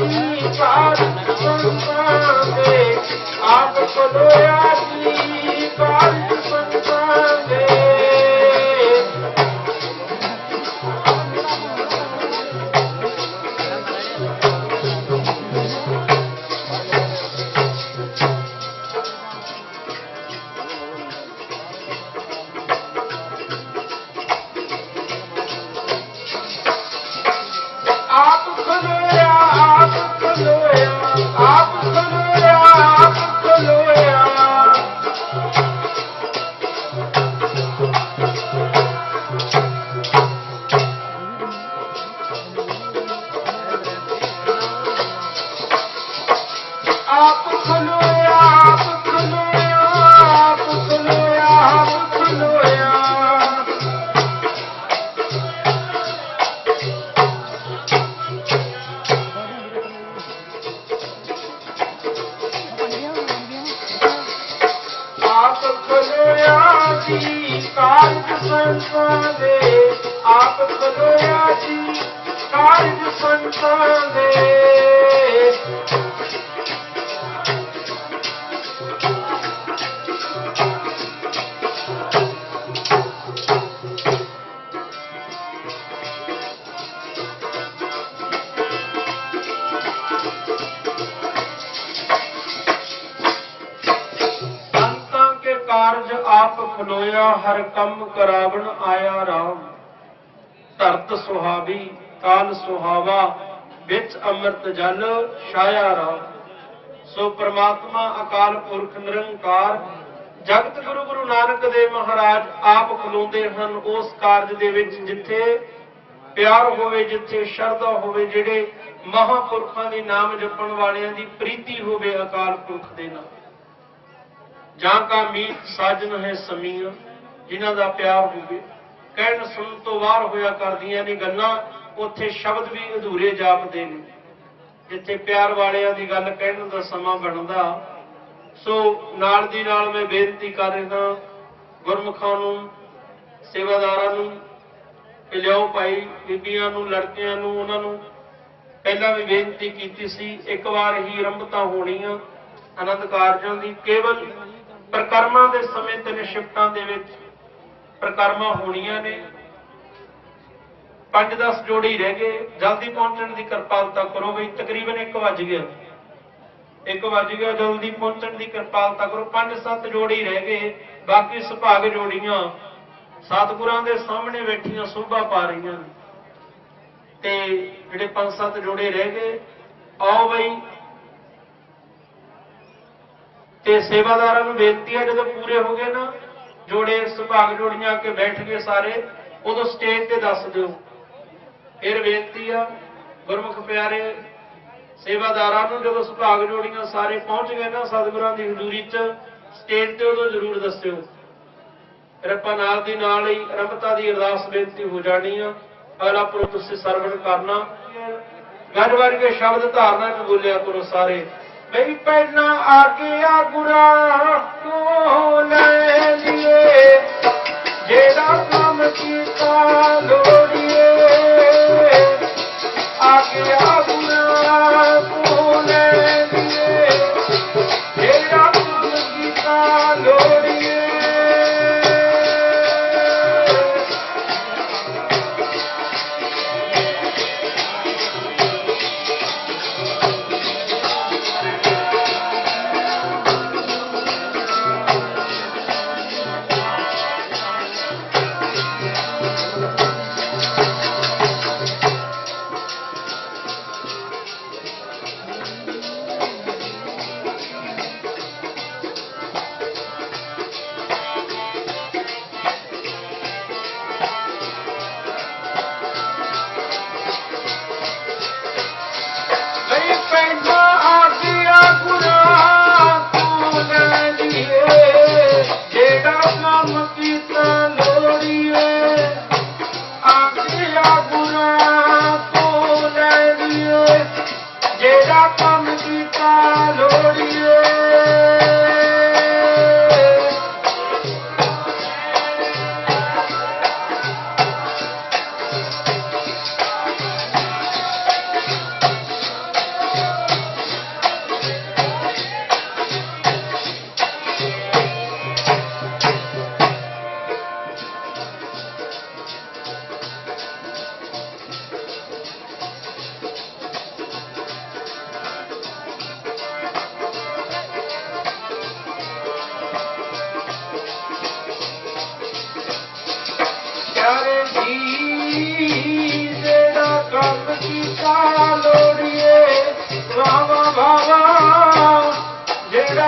هي پارتن سون پے ਜੀ ਕਾਰਜ ਸੰਤਾਂ ਦੇ ਆਪ ਖਲੋਇਆ ਜੀ ਕਾਰਜ ਸੰਤਾਂ ਦੇ। ਆਪ ਖਲੋਇਆ, ਹਰ ਕੰਮ ਕਰਾਵਣ ਆਇਆ ਰਾਮ। ਧਰਤ ਸੁਹਾਵੀ, ਕਾਲ ਸੁਹਾਵਾ, ਵਿੱਚ ਅੰਮ੍ਰਿਤ ਜਲ, ਛਾਇਆ ਰਾਮ। ਸੋ ਪ੍ਰਮਾਤਮਾ ਅਕਾਲ ਪੁਰਖ ਨਿਰੰਕਾਰ, ਜਗਤ ਗੁਰੂ ਗੁਰੂ ਨਾਨਕ ਦੇਵ ਮਹਾਰਾਜ ਆਪ ਖਲੋਂਦੇ ਹਨ ਉਸ ਕਾਰਜ ਦੇ ਵਿੱਚ ਜਿੱਥੇ ਪਿਆਰ ਹੋਵੇ, ਜਿੱਥੇ ਸ਼ਰਧਾ ਹੋਵੇ, ਜਿਹੜੇ ਮਹਾਪੁਰਖਾਂ ਦੇ ਨਾਮ ਜਪਣ ਵਾਲਿਆਂ ਦੀ ਪ੍ਰੀਤੀ ਹੋਵੇ ਅਕਾਲ ਪੁਰਖ ਦੇ ਨਾਲ। ਜਾਂ ਕਾ ਮੀਤ ਸਾਜਨ ਹੈ ਸਮੀਆਂ ਜਿਨ੍ਹਾਂ ਦਾ ਪਿਆਰ ਹੋਵੇ। ਕਹਿਣ ਸੁਣ ਤੋਂ ਬਾਹਰ ਹੋਇਆ ਕਰਦੀਆਂ ਨੇ ਗੱਲਾਂ, ਉੱਥੇ ਸ਼ਬਦ ਵੀ ਅਧੂਰੇ ਜਾਪਦੇ ਨੇ। ਜਿੱਥੇ ਪਿਆਰ ਵਾਲਿਆਂ ਦੀ ਗੱਲ ਕਹਿਣ ਦਾ ਸਮਾਂ ਬਣਦਾ, ਸੋ ਨਾਲ ਦੀ ਨਾਲ ਮੈਂ ਬੇਨਤੀ ਕਰ ਰਿਹਾ, ਗੁਰਮੁਖਾਂ ਨੂੰ, ਸੇਵਾਦਾਰਾਂ ਨੂੰ ਕਿ ਲਿਆਓ ਭਾਈ, ਬੀਬੀਆਂ ਨੂੰ, ਲੜਕਿਆਂ ਨੂੰ, ਉਹਨਾਂ ਨੂੰ ਪਹਿਲਾਂ ਵੀ ਬੇਨਤੀ ਕੀਤੀ ਸੀ, ਇੱਕ ਵਾਰ ਹੀ ਆਰੰਭਤਾ ਹੋਣੀਆਂ ਆਨੰਦ ਕਾਰਜਾਂ ਦੀ, ਕੇਵਲ ਪ੍ਰਕਰਮਾਂ ਦੇ ਸਮੇਂ ਤਿੰਨ ਸ਼ਿਫਟਾਂ ਦੇ ਵਿੱਚ। ਪ੍ਰਕਰਮਾਂ ਹੋਣੀਆਂ ਨੇ। 5-10 ਜੋੜੀ ਰਹਿ ਗਏ। ਜਲਦੀ ਪਹੁੰਚਣ ਦੀ ਕਿਰਪਾਲਤਾ ਕਰੋ ਬਈ। ਤਕਰੀਬਨ 1 ਵਜ ਗਿਆ। 1 ਵਜ ਗਿਆ, ਜਲਦੀ ਪਹੁੰਚਣ ਦੀ ਕਿਰਪਾਲਤਾ ਕਰੋ। 5-7 ਜੋੜੀ ਰਹਿ ਗਏ। ਬਾਕੀ ਸੁਭਾਗ ਜੋੜੀਆਂ ਸਤਿਗੁਰਾਂ ਦੇ ਸਾਹਮਣੇ ਬੈਠੀਆਂ, ਸੋਭਾ ਪਾ ਰਹੀਆਂ ਤੇ ਜਿਹੜੇ 5-7 ਜੋੜੇ ਰਹਿ ਗਏ, ਆਓ ਬਈ। ਤੇ ਸੇਵਾਦਾਰਾਂ ਨੂੰ ਬੇਨਤੀ ਹੈ, ਜਦੋਂ ਪੂਰੇ ਹੋ ਗਏ ਨਾ, ਜੋੜੇ ਸੁਭਾਗ ਜੋੜੀਆਂ ਆ ਕੇ ਬੈਠ ਗਏ ਸਾਰੇ, ਉਦੋਂ ਸਟੇਜ ਤੇ ਦੱਸ ਦਿਓ। ਫਿਰ ਬੇਨਤੀ ਆ, ਗੁਰਮੁਖ ਪਿਆਰੇ, ਸੇਵਾਦਾਰਾਂ ਨੂੰ ਜਦੋਂ ਸੁਭਾਗ ਜੋੜੀਆਂ ਸਾਰੇ ਪਹੁੰਚ ਗਏ ਨਾ ਸਤਿਗੁਰਾਂ ਦੀ ਹਜ਼ੂਰੀ 'ਚ ਸਟੇਜ ਤੇ ਉਦੋਂ ਜ਼ਰੂਰ ਦੱਸਿਓ। ਫਿਰ ਨਾਲ ਦੀ ਨਾਲ ਹੀ ਰਮਤਾ ਦੀ ਅਰਦਾਸ ਬੇਨਤੀ ਹੋ ਜਾਣੀ ਆ। ਅਗਲਾ ਪੁਰ ਤੁਸੀਂ ਸਰਵਣ ਕਰਨਾ। ਗੱਜ ਵਰਗੇ ਸ਼ਬਦ ਧਾਰਨਾ ਚ ਬੋਲਿਆ ਕਰੋ ਸਾਰੇ। ਬਈ ਪਹਿਲਾਂ ਆ ਗਿਆ ਗੁਰਾਂ ਤੋਂ ਲੈ ਲਿਏ ਜਿਹੜਾ ਕੰਮ ਕੀਤਾ ਲੋੜੀਏ। ਆ ਗਿਆ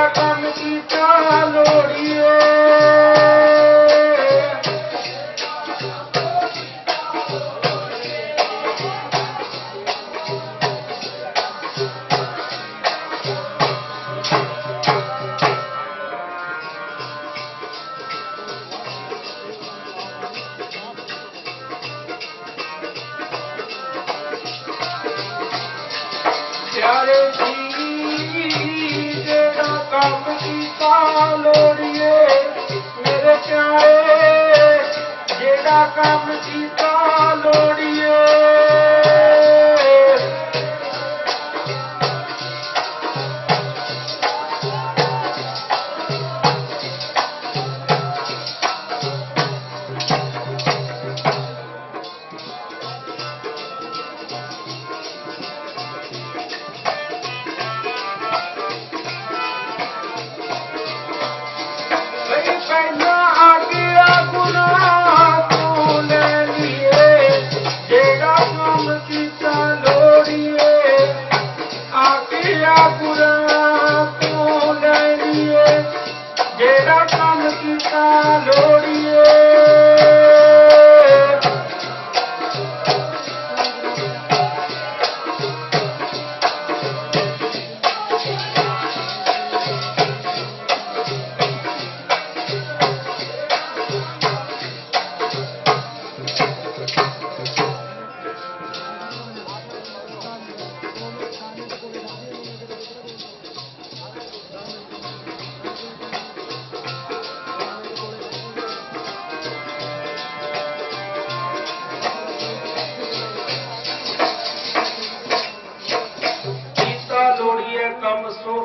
ਕੰਮ ਕੀਤਾ ਲੋੜੀਏ ਪਿਆਰੇ ਕੀਤਾ ਲੋੜੀਏ ਮੇਰੇ ਪਿਆਰੇ ਜਿਹੜਾ ਕੰਮ ਕੀਤਾ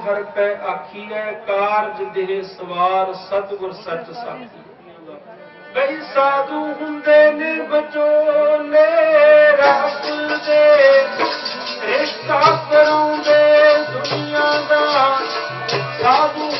ਕੰਮ ਆਖੀਐ, ਕਾਰਜ ਦੇਹ ਸਵਾਰ ਸਤਿਗੁਰ ਸੱਚ ਸਾਖੀ। ਬਈ ਸਾਧੂ ਹੁੰਦੇ ਨੇ ਬਚੋਲੇ ਰੱਬ ਦੇ। ਰਿਸ਼ਤਾ ਕਰਾਉਂਦੇ ਦੁਨੀਆ ਦਾ। ਸਾਧੂ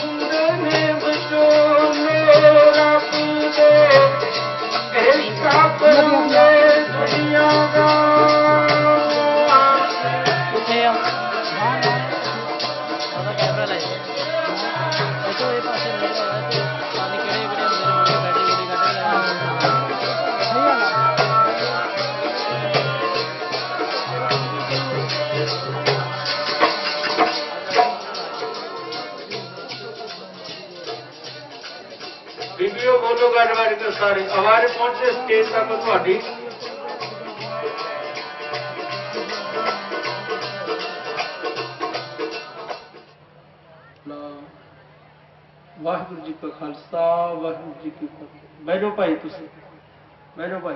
ਸਾਰੇ ਆਵਾਜ਼ ਪਹੁੰਚੇ ਸਟੇਜ ਤੱਕ ਤੁਹਾਡੀ। ਵਾਹਿਗੁਰੂ ਜੀ ਕਾ ਖਾਲਸਾ ਵਾਹਿਗੁਰੂ ਜੀ ਕੀ ਫਤਿਹ। ਬੈਠੋ ਭਾਈ ਤੁਸੀਂ ਬੈਠੋ ਭਾਈ।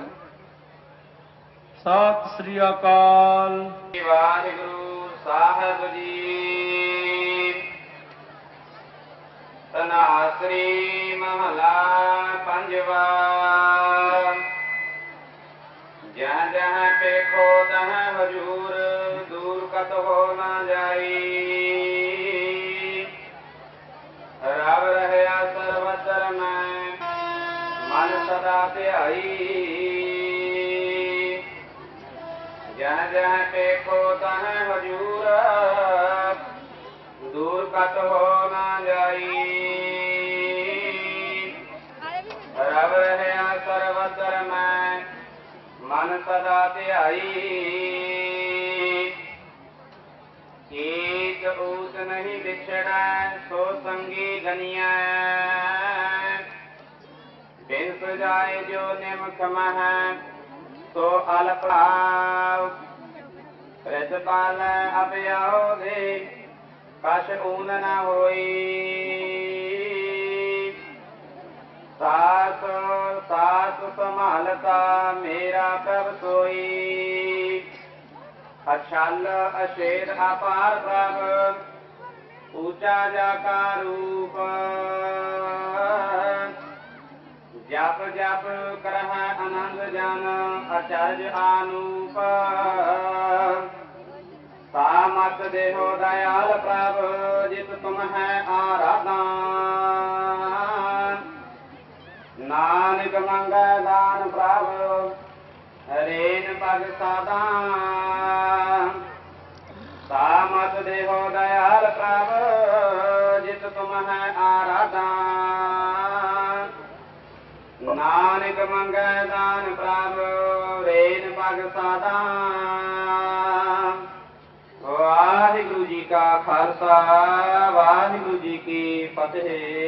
ਸਤਿ ਸ੍ਰੀ ਅਕਾਲ। ਵਾਹਿਗੁਰੂ ਸਾਹਿਬ ਜੀ। ਤਨਾਸਰੀ ਮਹਲਾ ਪੰਜਵਾ ਜਹ ਜਹ ਪੇਖੋ ਤਹ ਹਜੂਰ ਦੂਰ ਕਤ ਹੋ ਨਾ ਜਾਈ ਰਵ ਰਹਿਆ ਸਰਵਤਰ ਮੈਂ ਮਨ ਸਦਾ ਧਿਆਈ ਜਹ ਜਹ ਦੇਖੋ ਤਹ ਹਜੂਰ ਦੂਰ ਕਤ ਹੋ ਮਨ ਸਦਾ ਧਿਆਈ। ਏਕ ਊਤ ਨਹੀਂ ਵਿਛੜੈ, ਸੋ ਸੰਗੀ ਗਨੀਐ। ਬਿਨ ਸਜਾਏ ਜੋ ਨਿਮਖ ਮਹਿ ਸੋ ਅਲਪਾਵ ਪ੍ਰਤਪਾਲ ਅਪਿਆਉ ਦੇ, ਕਛ ਊਨ ਨ ਹੋਈ। ਸਾਸ ਸਾਸ ਸੰਭਾਲਤਾ ਮੇਰਾ ਪ੍ਰਭ ਸੋਈ। ਅਛਲ ਅਸ਼ੇਰ ਅਪਾਰ ਪ੍ਰਭ, ਊਚਾ ਜਾ ਕਾ ਰੂਪ। ਜਪ ਜਪ ਕਰਹ ਆਨੰਦ ਜਨ ਅਚਰਜ ਆਨੂਪ। ਤਾ ਦੇਹੋ ਦਇਆਲ ਪ੍ਰਭ, ਜਿਤ ਤੁਮ ਹੈ ਆਰਾਧਨ। ਨਾਨਕ ਮੰਗੈ ਦਾਨ ਪ੍ਰਭ, ਹਰੇਨ ਪਗ ਸਾਦਾ। ਸਾਮਤ ਦੇਹੋ ਦਇਆਲ ਪ੍ਰਭ, ਜਿਤ ਤੁਮ ਹੈ ਆਰਾਧਾ। ਨਾਨਕ ਮੰਗੈ ਦਾਨ ਪ੍ਰਭ ਰੇਨ ਪਗ ਸਾਦਾ। ਵਾਹਿਗੁਰੂ ਜੀ ਕਾ ਖਾਲਸਾ, ਵਾਹਿਗੁਰੂ ਜੀ ਕੀ ਫਤਿਹ।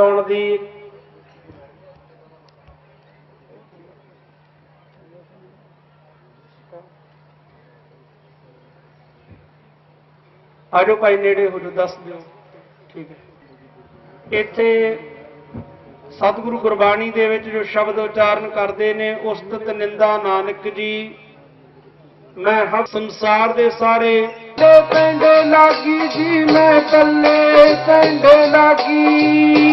ਆਉਣ ਦੀ ਆਜੋ ਭਾਈ ਨੇੜੇ ਹੋ ਜੋ ਦੱਸ ਦਿਓ। ਠੀਕ ਹੈ। ਇੱਥੇ ਸਤਿਗੁਰੂ ਗੁਰਬਾਣੀ ਦੇ ਵਿੱਚ ਜੋ ਸ਼ਬਦ ਉਚਾਰਨ ਕਰਦੇ ਨੇ ਉਸਤਤ ਨਿੰਦਾ ਨਾਨਕ ਜੀ, ਮੈਂ ਹਰ ਸੰਸਾਰ ਦੇ ਸਾਰੇ ਪਿੰਡ ਲਾਗੀ ਜੀ, ਮੈਂ ਕੱਲੇ ਪਿੰਡ ਲਾਗੀ।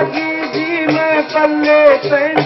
ਲਾਗੀ ਜੀ ਮੈਂ ਕੱਲੇ ਪਿੰਡ।